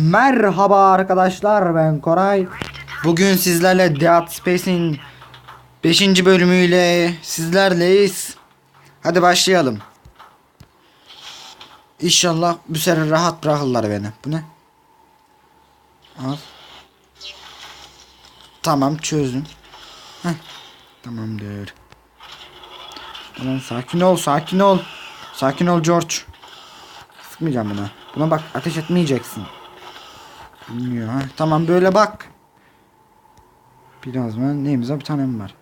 Merhaba arkadaşlar ben Koray. Bugün sizlerle Dead Space'in 5. bölümüyle sizlerleyiz. Hadi başlayalım. İnşallah bu sefer rahat bırakırlar beni. Bu ne? Al. Tamam çözdüm. Heh. Tamamdır. Tamam sakin ol sakin ol. Sakin ol George. Sıkmayacağım buna. Buna bak ateş etmeyeceksin. Bilmiyor ha. Tamam böyle bak. Biraz mı? Neyimiz var? Bir tane mi var?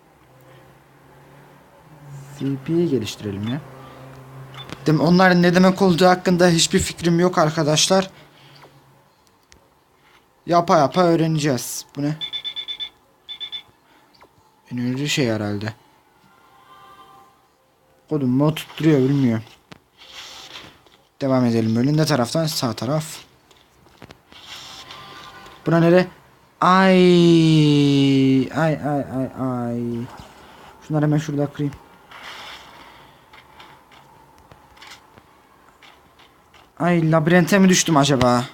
CP'yi geliştirelim ya. Dem onların ne demek olduğu hakkında hiçbir fikrim yok arkadaşlar. Yapa yapa öğreneceğiz. Bu ne? Enerji şey herhalde. Kodum mu tutturuyor bilmiyorum. Devam edelim böyle. Taraftan? Sağ taraf. Buna nere? Ay ay ay ay ay. Şunları hemen şurada kırayım. Ay labirente mi düştüm acaba?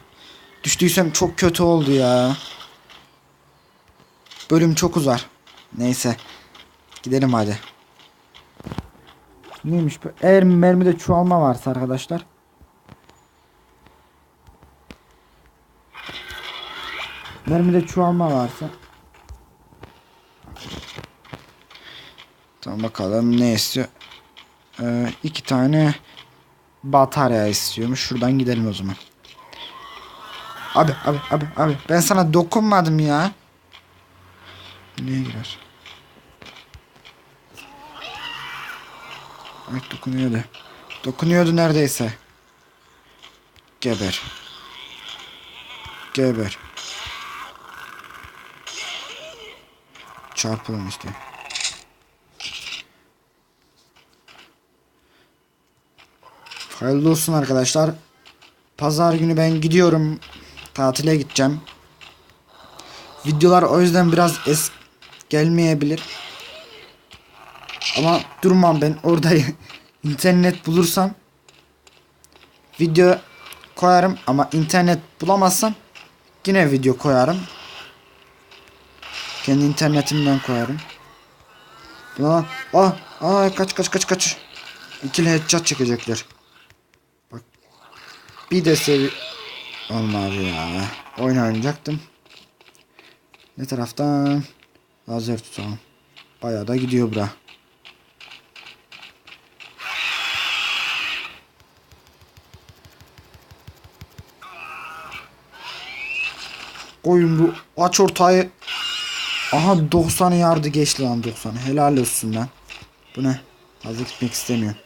Düştüysem çok kötü oldu ya. Bölüm çok uzar. Neyse. Gidelim hadi. Neymiş bu? Eğer mermide çoğalma varsa arkadaşlar. Mermide çoğalma varsa. Tamam bakalım ne istiyor. Ee, iki tane batarya istiyormuş. Şuradan gidelim o zaman. Abi abi abi abi ben sana dokunmadım ya. Niye girer? Ay dokunuyordu. Dokunuyordu neredeyse. Geber. Geber. Çarpılın işte. Hayırlı olsun arkadaşlar. Pazar günü ben gidiyorum. Tatile gideceğim. Videolar o yüzden biraz es gelmeyebilir. Ama durmam ben orada internet bulursam video koyarım ama internet bulamazsam yine video koyarım. Kendi internetimden koyarım. Aa, aa, aa kaç kaç kaç kaç. İkili headshot çekecekler. Bak. Bir de sevi olmadı ya. Oyun oynayacaktım. Ne taraftan? Lazer tutalım. Bayağı da gidiyor bura. Koyun bu aç ortayı. Aha 90 yardı geçti lan 90. Helal olsun lan. Bu ne? Fazla gitmek istemiyorum.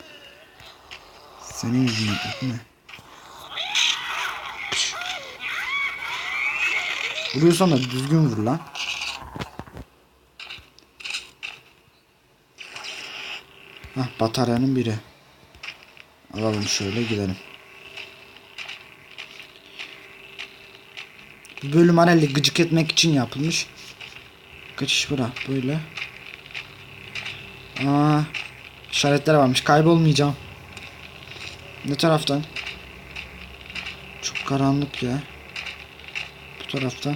Senin yüzünden ne? Pış. Vuruyorsan da düzgün vur lan. Hah bataryanın biri. Alalım şöyle gidelim. Bu bölüm herhalde gıcık etmek için yapılmış. Kaçış bırak böyle. Aa, işaretler varmış. Kaybolmayacağım. Ne taraftan? Çok karanlık ya. Bu taraftan.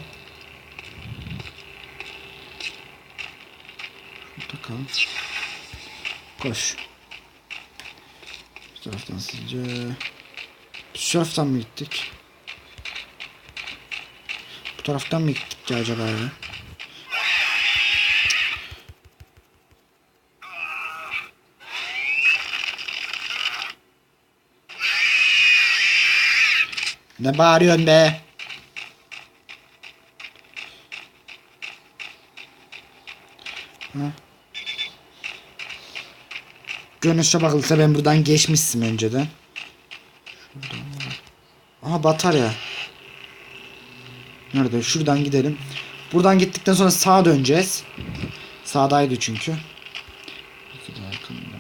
Kal. Koş. Bu taraftan sizce. Şu taraftan mı gittik? Bu taraftan mı gittik ki acaba ya? Ne bağırıyorsun be? Ha? Görünüşe bakılsa ben buradan geçmişsin önceden. Şuradan. Aha batarya. Nerede? Şuradan gidelim. Buradan gittikten sonra sağa döneceğiz. Sağdaydı çünkü. İki daha yakında.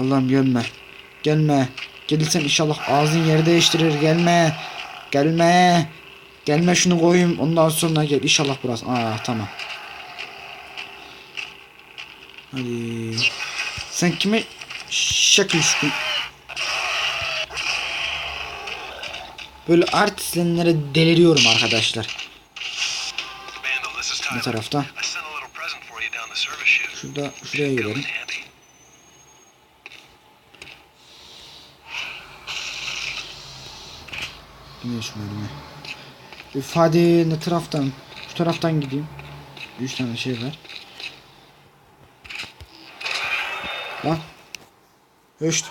Allah'ım gelme. Gelme. Gelirsen inşallah ağzın yeri değiştirir. Gelme. Gelme. Gelme şunu koyayım. Ondan sonra gel. İnşallah burası. Aa tamam. Hadi. Sen kime şekil şukul Böyle artistlenlere deliriyorum arkadaşlar. Bu tarafta. I sent a Comes handy. Yine şu bölüme. İfade ne taraftan? Şu taraftan gideyim. Üç tane şey var. Lan. Höşt.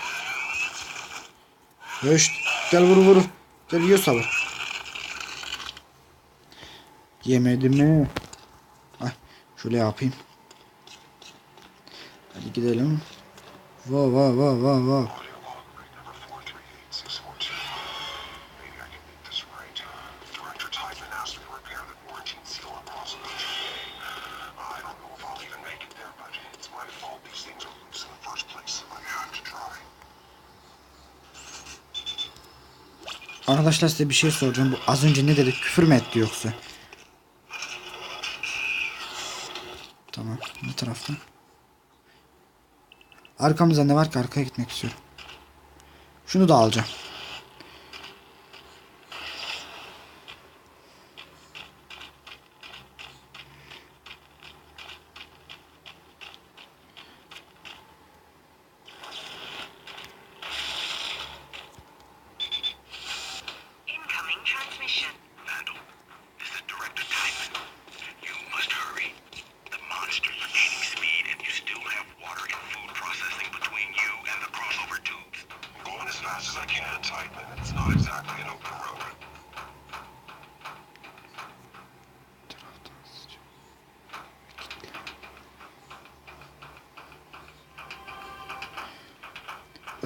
Höşt. Gel vur vur. Gel yiyor sabır. Yemedi mi? Ay şöyle yapayım. Hadi gidelim. Va va va va va. Arkadaşlar size bir şey soracağım. Bu az önce ne dedi? Küfür mü etti yoksa? Tamam. Bu tarafta. Arkamızda ne var ki? Arkaya gitmek istiyorum. Şunu da alacağım.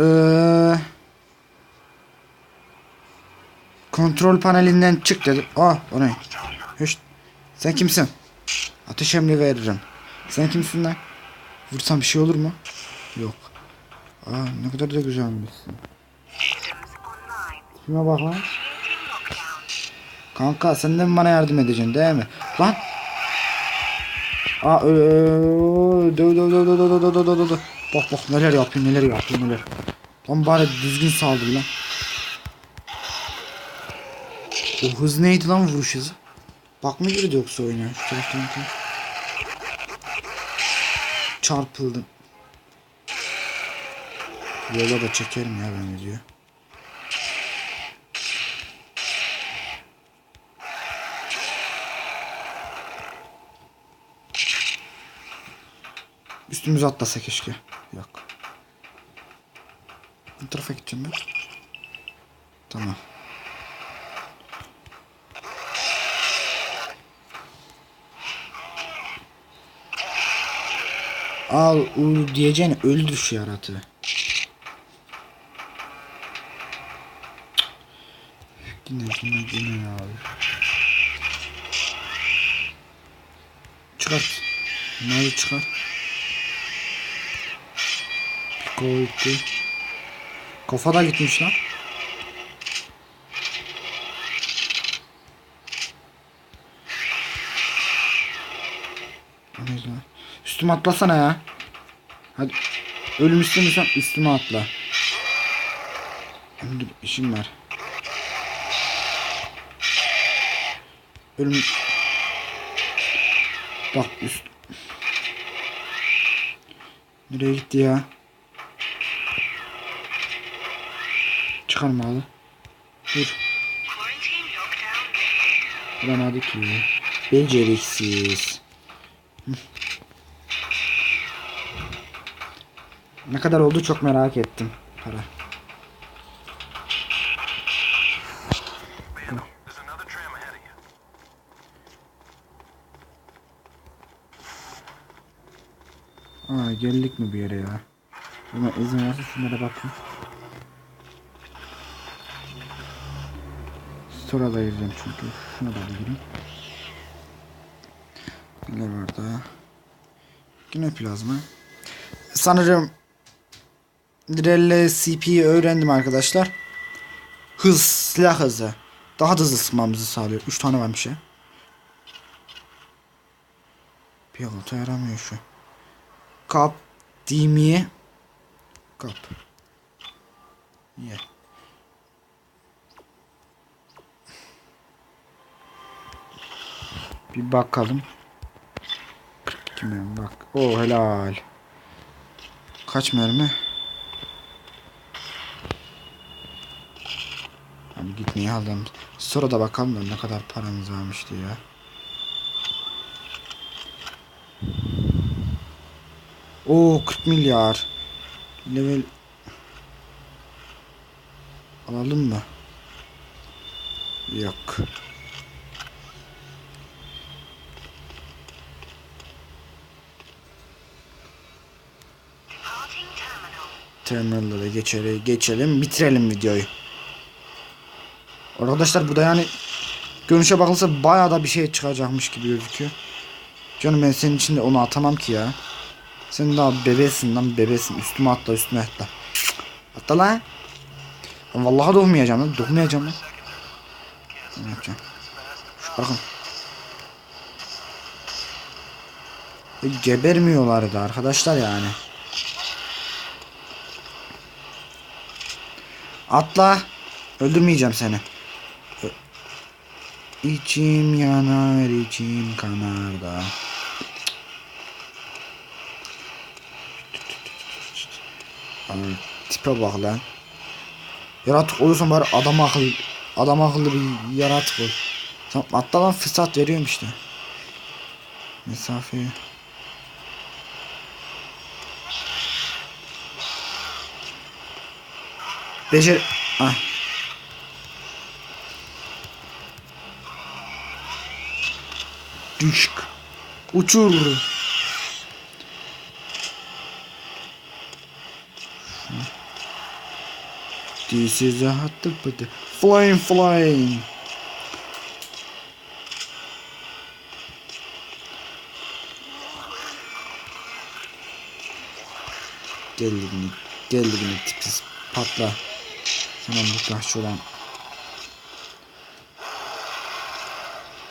Ee, kontrol panelinden çık dedi. Aa o ne? Sen kimsin? Ateş emri veririm. Sen kimsin lan? Vursam bir şey olur mu? Yok. Aa ne kadar da güzelmişsin. Şuna bak lan. Kanka sen de mi bana yardım edeceksin değil mi? Lan. Aa ö- ö- döv döv döv döv döv döv döv döv döv döv. Bak bak neler yapıyor neler yapıyor neler. Lan bari düzgün saldır lan. O hız neydi lan vuruş hızı? Bak mı girdi yoksa oyuna? Şu taraftan. Çarpıldım. Yola da çekerim ya ben video. Üstümüze atlasa keşke. Yok. Bu tarafa gideceğim ben. Tamam. Al ul diyeceğine öldür şu yaratığı. Yine yine yine ya. Çıkart. Mavi çıkar. Piko gitti. Kafa da gitmiş lan. Üstüme atlasana ya. Hadi. Ölmüşsün sen üstüme atla. Dur işim var. Ölüm. Bak üst. Nereye gitti ya? çıkarmalı. Dur. Bulamadı ki. Beceriksiz. ne kadar oldu çok merak ettim. Para. Aa geldik mi bir yere ya? Buna izin varsa şunlara bakın. Store'a da gireceğim çünkü. Şuna da gireyim. Neler var daha? Yine plazma. Sanırım Drelle CP'yi öğrendim arkadaşlar. Hız, silah hızı. Daha da hızlı sıkmamızı sağlıyor. 3 tane varmış ya. Bir olta yaramıyor şu. Kap Dimi Kap Ye Bir bakalım. 42 mermi bak. O helal. Kaç mermi? Abi gitmeyi aldım. Sonra da bakalım da ne kadar paramız varmıştı ya. Oo 40 milyar. Level alalım mı? Yok. Terminal. Terminal'da geçelim, geçelim, bitirelim videoyu. Arkadaşlar bu da yani görünüşe bakılsa bayağı da bir şey çıkacakmış gibi gözüküyor. Canım ben senin için de onu atamam ki ya. Sen daha bebesin lan bebesin. Üstüme atla üstüme atla. Atla lan. Vallahi dokunmayacağım lan. Dokunmayacağım lan. Ne yapacağım? Şu bakın. Gebermiyorlardı arkadaşlar yani. Atla. Öldürmeyeceğim seni. İçim yanar, içim kanar da. Tipe bak lan. Yaratık olursan bari adam akıllı, adam akıllı bir yaratık ol. Atla lan fırsat veriyorum işte. Mesafeyi. Becer... Ah. Düşk. Uçur. This is a hot but flying flying. Delirini, delirini tipiz patla. Sana muhtaç olan.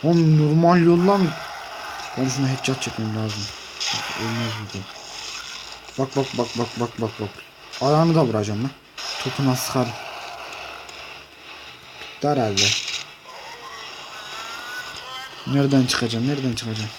Oğlum normal yolla mı? Ben şuna headshot çekmem lazım. Ölmez bu da. Bak bak bak bak bak bak bak. Ayağını da vuracağım lan. Topuna sıkar. Tuttu herhalde. Nereden çıkacağım? Nereden çıkacağım?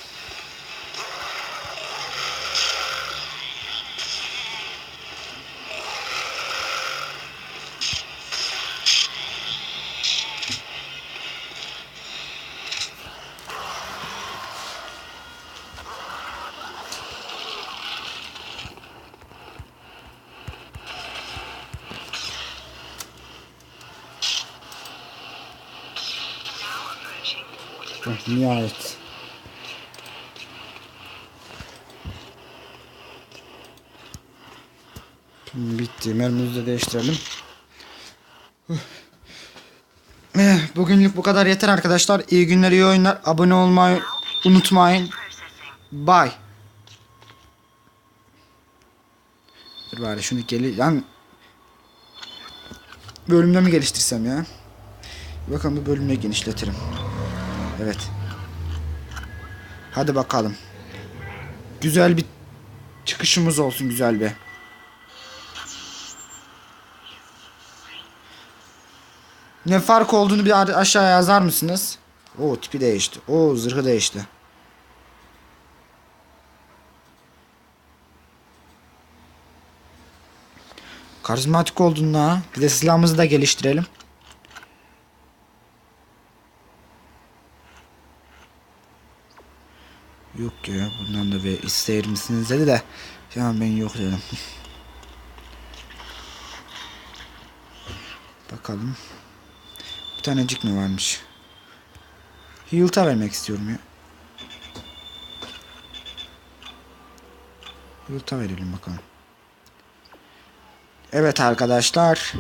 Nihayet. Bitti. Mermimizi de değiştirelim. Eh, Bugünlük bu kadar yeter arkadaşlar. İyi günler, iyi oyunlar. Abone olmayı unutmayın. Bye. Dur bari şunu geli... Lan... Bölümde mi geliştirsem ya? Bakalım bu bölümde genişletirim. Evet. Hadi bakalım. Güzel bir çıkışımız olsun güzel bir. Ne fark olduğunu bir aşağıya yazar mısınız? O tipi değişti. O zırhı değişti. Karizmatik oldun la. Bir de silahımızı da geliştirelim. Yok ya bundan da bir ister misiniz dedi de. Ya ben yok dedim. Bakalım. Bir tanecik mi varmış? Hilt'a vermek istiyorum ya. Hilt'a verelim bakalım. Evet arkadaşlar.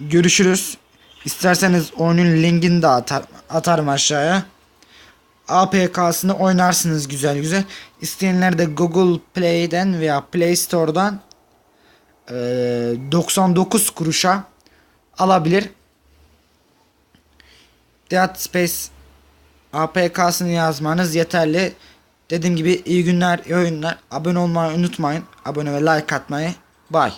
Görüşürüz. İsterseniz oyunun linkini de atar, atarım aşağıya. APK'sını oynarsınız güzel güzel. İsteyenler de Google Play'den veya Play Store'dan eee, 99 kuruşa alabilir. Dead Space APK'sını yazmanız yeterli. Dediğim gibi iyi günler, iyi oyunlar. Abone olmayı unutmayın. Abone ve like atmayı. Bye.